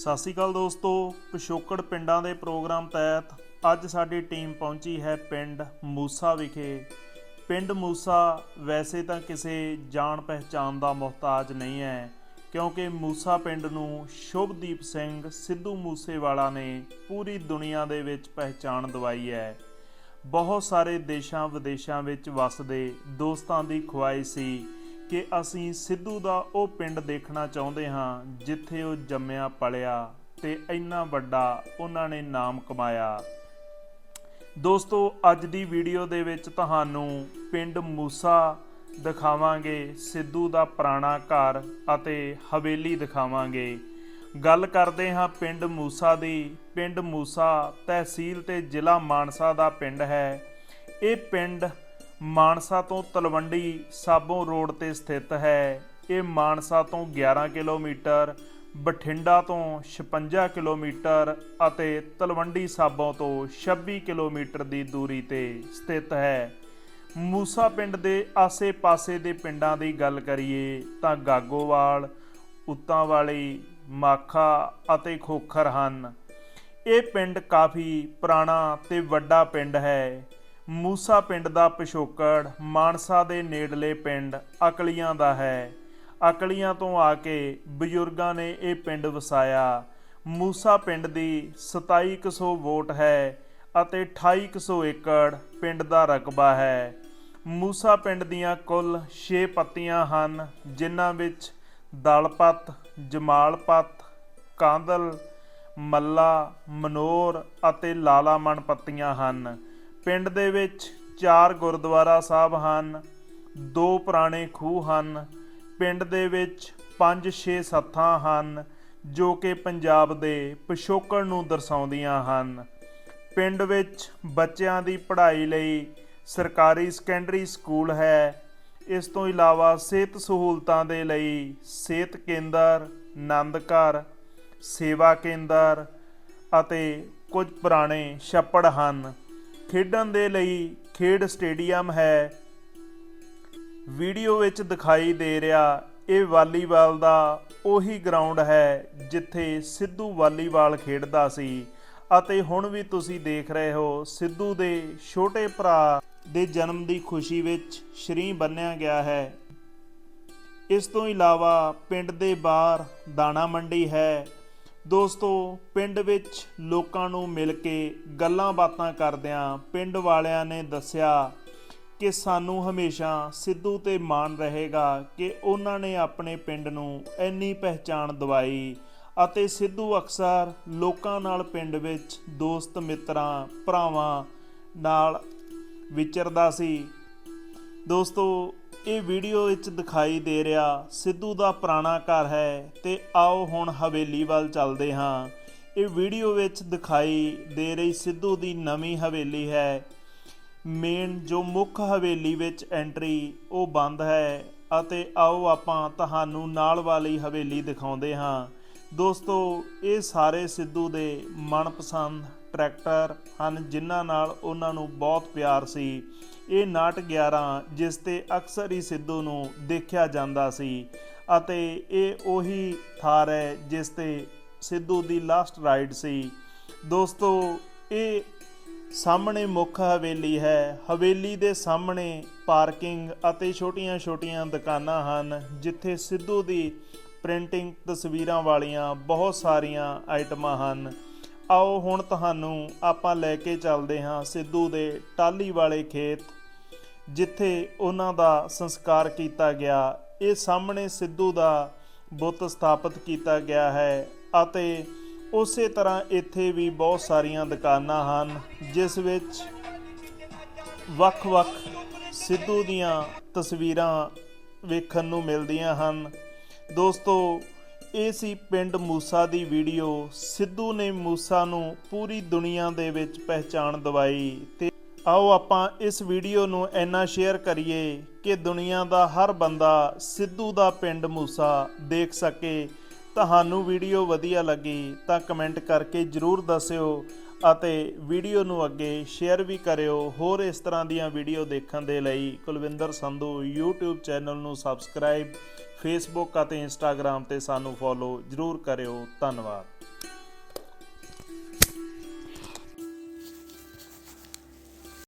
ਸਤਿ ਸ਼੍ਰੀ ਅਕਾਲ ਦੋਸਤੋ, ਪਿਛੋਕੜ ਪਿੰਡਾਂ ਦੇ ਪ੍ਰੋਗਰਾਮ ਤਹਿਤ ਅੱਜ ਸਾਡੀ ਟੀਮ ਪਹੁੰਚੀ ਹੈ ਪਿੰਡ ਮੂਸਾ ਵਿਖੇ। ਪਿੰਡ ਮੂਸਾ ਵੈਸੇ ਤਾਂ ਕਿਸੇ ਜਾਣ ਪਹਿਚਾਨ ਦਾ ਮੁਹਤਾਜ ਨਹੀਂ ਹੈ, ਕਿਉਂਕਿ ਮੂਸਾ ਪਿੰਡ ਨੂੰ ਸ਼ੁਭਦੀਪ ਸਿੰਘ ਸਿੱਧੂ ਮੂਸੇਵਾਲਾ ਨੇ ਪੂਰੀ ਦੁਨੀਆ ਦੇ ਵਿੱਚ ਪਹਿਚਾਨ ਦਿਵਾਈ ਹੈ। ਬਹੁਤ ਸਾਰੇ ਦੇਸ਼ਾਂ ਵਿਦੇਸ਼ਾਂ ਵਿੱਚ ਵਸਦੇ ਦੋਸਤਾਂ ਦੀ ਖੁਆਇਸ਼ ਸੀ। ਕਿ ਅਸੀਂ ਸਿੱਧੂ ਦਾ ਉਹ ਪਿੰਡ ਦੇਖਣਾ ਚਾਹੁੰਦੇ ਹਾਂ, ਜਿੱਥੇ ਉਹ ਜੰਮਿਆ, ਪਲਿਆ ਤੇ ਇੰਨਾ ਵੱਡਾ ਉਹਨਾਂ ਨੇ ਨਾਮ ਕਮਾਇਆ। ਦੋਸਤੋ, ਅੱਜ ਦੀ ਵੀਡੀਓ ਦੇ ਵਿੱਚ ਤੁਹਾਨੂੰ ਪਿੰਡ ਮੂਸਾ ਦਿਖਾਵਾਂਗੇ, ਸਿੱਧੂ ਦਾ ਪੁਰਾਣਾ ਘਰ ਅਤੇ ਹਵੇਲੀ ਦਿਖਾਵਾਂਗੇ। ਗੱਲ ਕਰਦੇ ਹਾਂ ਪਿੰਡ ਮੂਸਾ ਦੀ। ਪਿੰਡ ਮੂਸਾ ਤਹਿਸੀਲ ਤੇ ਜ਼ਿਲ੍ਹਾ ਮਾਨਸਾ ਦਾ ਪਿੰਡ ਹੈ। ਇਹ ਪਿੰਡ ਮਾਨਸਾ ਤੋਂ ਤਲਵੰਡੀ ਸਾਬੋ ਰੋਡ ਤੇ ਸਥਿਤ ਹੈ। ਇਹ ਮਾਨਸਾ ਤੋਂ 11 ਕਿਲੋਮੀਟਰ, ਬਠਿੰਡਾ ਤੋਂ 56 ਕਿਲੋਮੀਟਰ ਅਤੇ ਤਲਵੰਡੀ ਸਾਬੋ ਤੋਂ 26 ਕਿਲੋਮੀਟਰ ਦੀ ਦੂਰੀ ਤੇ ਸਥਿਤ ਹੈ। ਮੂਸਾ ਪਿੰਡ ਦੇ ਆਸੇ-ਪਾਸੇ ਦੇ ਪਿੰਡਾਂ ਦੀ ਗੱਲ ਕਰੀਏ ਤਾਂ ਗਾਗੋਵਾਲ ਉੱਤਾਂ ਵਾਲੀ ਮਾਖਾ ਅਤੇ ਖੋਖਰ ਹਨ। ਇਹ ਪਿੰਡ ਕਾਫੀ ਪੁਰਾਣਾ ਤੇ ਵੱਡਾ ਪਿੰਡ ਹੈ। ਮੂਸਾ ਪਿੰਡ ਦਾ ਪਿਛੋਕੜ ਮਾਨਸਾ ਦੇ ਨੇੜਲੇ ਪਿੰਡ ਅਕਲੀਆਂ ਦਾ ਹੈ। ਅਕਲੀਆਂ ਤੋਂ ਆ ਕੇ ਬਜ਼ੁਰਗਾਂ ਨੇ ਇਹ ਪਿੰਡ ਵਸਾਇਆ। ਮੂਸਾ ਪਿੰਡ ਦੀ 2700 ਵੋਟ ਹੈ ਅਤੇ 2800 ਏਕੜ ਪਿੰਡ ਦਾ ਰਕਬਾ ਹੈ। ਮੂਸਾ ਪਿੰਡ ਦੀਆਂ ਕੁੱਲ 6 ਪੱਤੀਆਂ ਹਨ, ਜਿਨ੍ਹਾਂ ਵਿੱਚ ਦਲਪਤ, ਜਮਾਲਪਤ, ਕਾਂਦਲ, ਮੱਲਾ, ਮਨੋਰ ਅਤੇ ਲਾਲਾਮਣ ਪੱਤੀਆਂ ਹਨ। ਪਿੰਡ ਦੇ ਵਿੱਚ ਚਾਰ ਗੁਰਦੁਆਰਾ ਸਾਹਿਬ ਹਨ, ਦੋ ਪੁਰਾਣੇ ਖੂਹ ਹਨ, ਪਿੰਡ ਦੇ ਵਿੱਚ 5-6 ਸੱਥਾਂ ਹਨ, ਜੋ ਕਿ ਪੰਜਾਬ ਦੇ ਪਿਛੋਕੜ ਨੂੰ ਦਰਸਾਉਂਦੀਆਂ ਹਨ। ਪਿੰਡ ਵਿੱਚ ਬੱਚਿਆਂ ਦੀ ਪੜ੍ਹਾਈ ਲਈ ਸਰਕਾਰੀ ਸੈਕੰਡਰੀ ਸਕੂਲ ਹੈ। ਇਸ ਤੋਂ ਇਲਾਵਾ ਸਿਹਤ ਸਹੂਲਤਾਂ ਦੇ ਲਈ ਸਿਹਤ ਕੇਂਦਰ ਆਨੰਦ ਘਰ, ਸੇਵਾ ਕੇਂਦਰ ਅਤੇ ਕੁਝ ਪੁਰਾਣੇ ਛੱਪੜ ਹਨ। ਖੇਡਣ ਦੇ ਲਈ ਖੇਡ ਸਟੇਡੀਅਮ ਹੈ। ਵੀਡੀਓ ਵਿੱਚ ਦਿਖਾਈ ਦੇ ਰਿਹਾ ਇਹ ਵਾਲੀਬਾਲ ਦਾ ਉਹੀ ਗਰਾਊਂਡ ਹੈ ਜਿੱਥੇ ਸਿੱਧੂ ਵਾਲੀਬਾਲ ਖੇਡਦਾ ਸੀ। ਅਤੇ ਹੁਣ ਵੀ ਤੁਸੀਂ ਦੇਖ ਰਹੇ ਹੋ ਸਿੱਧੂ ਦੇ ਛੋਟੇ ਭਰਾ ਦੇ ਜਨਮ ਦੀ ਖੁਸ਼ੀ ਵਿੱਚ ਸ਼੍ਰੀ ਬੰਨਿਆ ਗਿਆ ਹੈ। ਇਸ ਤੋਂ ਇਲਾਵਾ ਪਿੰਡ ਦੇ ਬਾਹਰ ਦਾਣਾ ਮੰਡੀ ਹੈ। ਦੋਸਤੋ, ਪਿੰਡ ਵਿੱਚ ਲੋਕਾਂ ਨੂੰ ਮਿਲ ਕੇ ਗੱਲਾਂ ਬਾਤਾਂ ਕਰਦਿਆਂ ਪਿੰਡ ਵਾਲਿਆਂ ਨੇ ਦੱਸਿਆ ਕਿ ਸਾਨੂੰ ਹਮੇਸ਼ਾ ਸਿੱਧੂ ਤੇ ਮਾਣ ਰਹੇਗਾ ਕਿ ਉਹਨਾਂ ਨੇ ਆਪਣੇ ਪਿੰਡ ਨੂੰ ਇੰਨੀ ਪਹਿਚਾਣ ਦਿਵਾਈ ਅਤੇ ਸਿੱਧੂ ਅਕਸਰ ਲੋਕਾਂ ਨਾਲ ਪਿੰਡ ਵਿੱਚ ਦੋਸਤ ਮਿੱਤਰਾਂ, ਭਰਾਵਾਂ ਨਾਲ ਵਿਚਰਦਾ ਸੀ। ਦੋਸਤੋ ਇਹ ਵੀਡੀਓ ਵਿੱਚ ਦਿਖਾਈ ਦੇ ਰਿਹਾ ਸਿੱਧੂ ਦਾ ਪੁਰਾਣਾ ਘਰ ਹੈ ਤੇ ਆਓ ਹੁਣ ਹਵੇਲੀ ਵੱਲ ਚੱਲਦੇ ਹਾਂ। ਇਹ ਵੀਡੀਓ ਵਿੱਚ ਦਿਖਾਈ ਦੇ ਰਹੀ ਸਿੱਧੂ ਦੀ ਨਵੀਂ ਹਵੇਲੀ ਹੈ। ਮੇਨ ਜੋ ਮੁੱਖ ਹਵੇਲੀ ਵਿੱਚ ਐਂਟਰੀ ਉਹ ਬੰਦ ਹੈ ਅਤੇ ਆਓ ਆਪਾਂ ਤੁਹਾਨੂੰ ਨਾਲ ਵਾਲੀ ਹਵੇਲੀ ਦਿਖਾਉਂਦੇ ਹਾਂ। ਦੋਸਤੋ, ਇਹ ਸਾਰੇ ਸਿੱਧੂ ਦੇ ਮਨਪਸੰਦ ਟਰੈਕਟਰ ਹਨ ਜਿਨ੍ਹਾਂ ਨਾਲ ਉਹਨਾਂ ਨੂੰ ਬਹੁਤ ਪਿਆਰ ਸੀ। ਇਹ ਨਾਟ 11 ਜਿਸ ਤੇ ਅਕਸਰ ਹੀ ਸਿੱਧੂ ਨੂੰ ਦੇਖਿਆ ਜਾਂਦਾ ਸੀ ਅਤੇ ਇਹ ਉਹੀ ਥਾਰ ਹੈ ਜਿਸ ਤੇ ਸਿੱਧੂ ਦੀ ਲਾਸਟ ਰਾਈਡ ਸੀ। ਦੋਸਤੋ, ਇਹ ਸਾਹਮਣੇ ਮੁੱਖ ਹਵੇਲੀ ਹੈ। ਹਵੇਲੀ ਦੇ ਸਾਹਮਣੇ ਪਾਰਕਿੰਗ ਅਤੇ ਛੋਟੀਆਂ-ਛੋਟੀਆਂ ਦੁਕਾਨਾਂ ਹਨ, ਜਿੱਥੇ ਸਿੱਧੂ ਦੀ ਪ੍ਰਿੰਟਿੰਗ ਤਸਵੀਰਾਂ ਵਾਲੀਆਂ ਬਹੁਤ ਸਾਰੀਆਂ ਆਈਟਮਾਂ ਹਨ। ਆਓ ਹੁਣ ਤੁਹਾਨੂੰ ਆਪਾਂ ਲੈ ਕੇ ਚੱਲਦੇ ਹਾਂ ਸਿੱਧੂ ਦੇ ਟਾਲੀ ਵਾਲੇ ਖੇਤ। ਜਿੱਥੇ ਉਹਨਾਂ ਦਾ ਸੰਸਕਾਰ ਕੀਤਾ ਗਿਆ, ਇਹ ਸਾਹਮਣੇ ਸਿੱਧੂ ਦਾ ਬੁੱਤ ਸਥਾਪਿਤ ਕੀਤਾ ਗਿਆ ਹੈ ਅਤੇ ਉਸੇ ਤਰ੍ਹਾਂ ਇੱਥੇ ਵੀ ਬਹੁਤ ਸਾਰੀਆਂ ਦੁਕਾਨਾਂ ਹਨ, ਜਿਸ ਵਿੱਚ ਵੱਖ-ਵੱਖ ਸਿੱਧੂ ਦੀਆਂ ਤਸਵੀਰਾਂ ਵੇਖਣ ਨੂੰ ਮਿਲਦੀਆਂ ਹਨ। ਦੋਸਤੋ, ਇਹ ਸੀ ਪਿੰਡ ਮੂਸਾ ਦੀ ਵੀਡੀਓ। ਸਿੱਧੂ ਨੇ ਮੂਸਾ ਨੂੰ ਪੂਰੀ ਦੁਨੀਆ ਦੇ ਵਿੱਚ ਪਹਿਚਾਣ ਦਿਵਾਈ ਤੇ ਆਓ ਆਪਾਂ ਇਸ ਵੀਡੀਓ ਨੂੰ ਇੰਨਾ ਸ਼ੇਅਰ ਕਰੀਏ ਕਿ ਦੁਨੀਆ ਦਾ ਹਰ ਬੰਦਾ ਸਿੱਧੂ ਦਾ ਪਿੰਡ ਮੂਸਾ ਦੇਖ ਸਕੇ। ਤੁਹਾਨੂੰ ਵੀਡੀਓ ਵਧੀਆ ਲੱਗੀ ਤਾਂ ਕਮੈਂਟ ਕਰਕੇ ਜਰੂਰ ਦੱਸਿਓ ਅਤੇ ਵੀਡੀਓ ਨੂੰ ਅੱਗੇ ਸ਼ੇਅਰ ਵੀ ਕਰਿਓ। ਹੋਰ ਇਸ ਤਰ੍ਹਾਂ ਦੀਆਂ ਵੀਡੀਓ ਦੇਖਣ ਦੇ ਲਈ ਕੁਲਵਿੰਦਰ ਸੰਧੂ YouTube ਚੈਨਲ ਨੂੰ ਸਬਸਕ੍ਰਾਈਬ ਫੇਸਬੁੱਕ ਅਤੇ ਇੰਸਟਾਗ੍ਰam ਤੇ ਸਾਨੂੰ ਫੋਲੋ ਜਰੂਰ ਕਰਿਓ। ਧੰਨਵਾਦ।